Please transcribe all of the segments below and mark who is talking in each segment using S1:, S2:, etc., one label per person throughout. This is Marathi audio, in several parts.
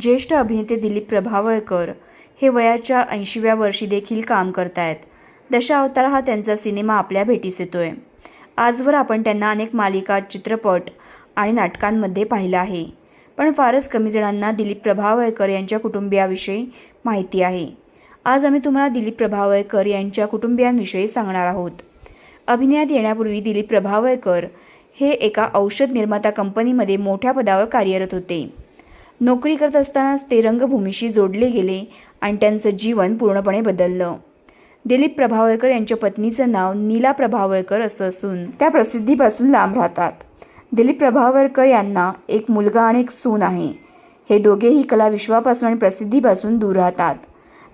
S1: ज्येष्ठ अभिनेते दिलीप प्रभावळकर हे वयाच्या ऐंशीव्या वर्षी देखील काम करतायत. दशावतार हा त्यांचा सिनेमा आपल्या भेटीस येतोय. आजवर आपण त्यांना अनेक मालिका चित्रपट आणि नाटकांमध्ये पाहिलं आहे. पण फारच कमी जणांना दिलीप प्रभावळकर यांच्या कुटुंबियाविषयी माहिती आहे. आज आम्ही तुम्हाला दिलीप प्रभावळकर यांच्या कुटुंबियांविषयी सांगणार आहोत. अभिनयात येण्यापूर्वी दिलीप प्रभावळकर हे एका औषध निर्माता कंपनीमध्ये मोठ्या पदावर कार्यरत होते. नोकरी करत असतानाच ते रंगभूमीशी जोडले गेले आणि त्यांचं जीवन पूर्णपणे बदललं. दिलीप प्रभावळकर यांच्या पत्नीचं नाव नीला प्रभावळकर असं असून त्या प्रसिद्धीपासून लांब राहतात. दिलीप प्रभावळकर यांना एक मुलगा आणि एक सून आहे. हे दोघेही कला विश्वापासून आणि प्रसिद्धीपासून दूर राहतात.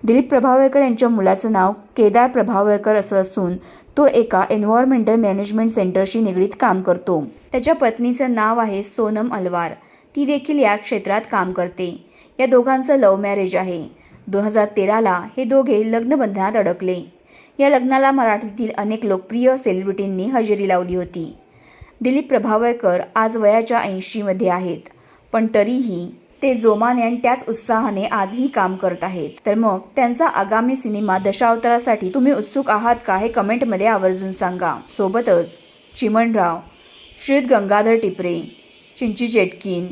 S1: दिलीप प्रभावळकर यांच्या मुलाचं नाव केदार प्रभावळकर असं असून तो एका एन्व्हायरमेंटल मॅनेजमेंट सेंटरशी निगडीत काम करतो. त्याच्या पत्नीचं नाव आहे सोनम अलवार. ती देखील या क्षेत्रात काम करते. या दोघांचं लव्ह मॅरेज आहे. दोन हजार तेराला हे दोघे लग्नबंधनात अडकले. या लग्नाला मराठीतील अनेक लोकप्रिय सेलिब्रिटींनी हजेरी लावली होती. दिलीप प्रभावळकर आज वयाच्या ऐंशीमध्ये आहेत. पण तरीही ते जोमाने आणि त्याच उत्साहाने आजही काम करत आहेत. तर मग त्यांचा आगामी सिनेमा दशावतारासाठी तुम्ही उत्सुक आहात का हे कमेंटमध्ये आवर्जून सांगा. सोबतच चिमणराव श्रीत गंगाधर टिपरे चिंची चेटकीन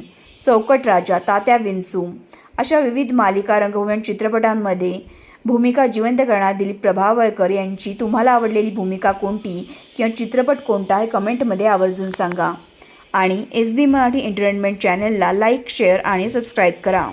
S1: चौकट राजा तात्या विंचू. अशा विविध मालिका रंगभूमी चित्रपटांमध्ये भूमिका जिवंत करणारा दिलीप प्रभावळकर यांची तुम्हाला आवडलेली भूमिका कोणती किंवा चित्रपट कोणता हे कमेंटमध्ये आवर्जून सांगा. आणि एस बी मराठी एंटरटेनमेंट चॅनलला लाईक शेअर आणि सबस्क्राईब करा.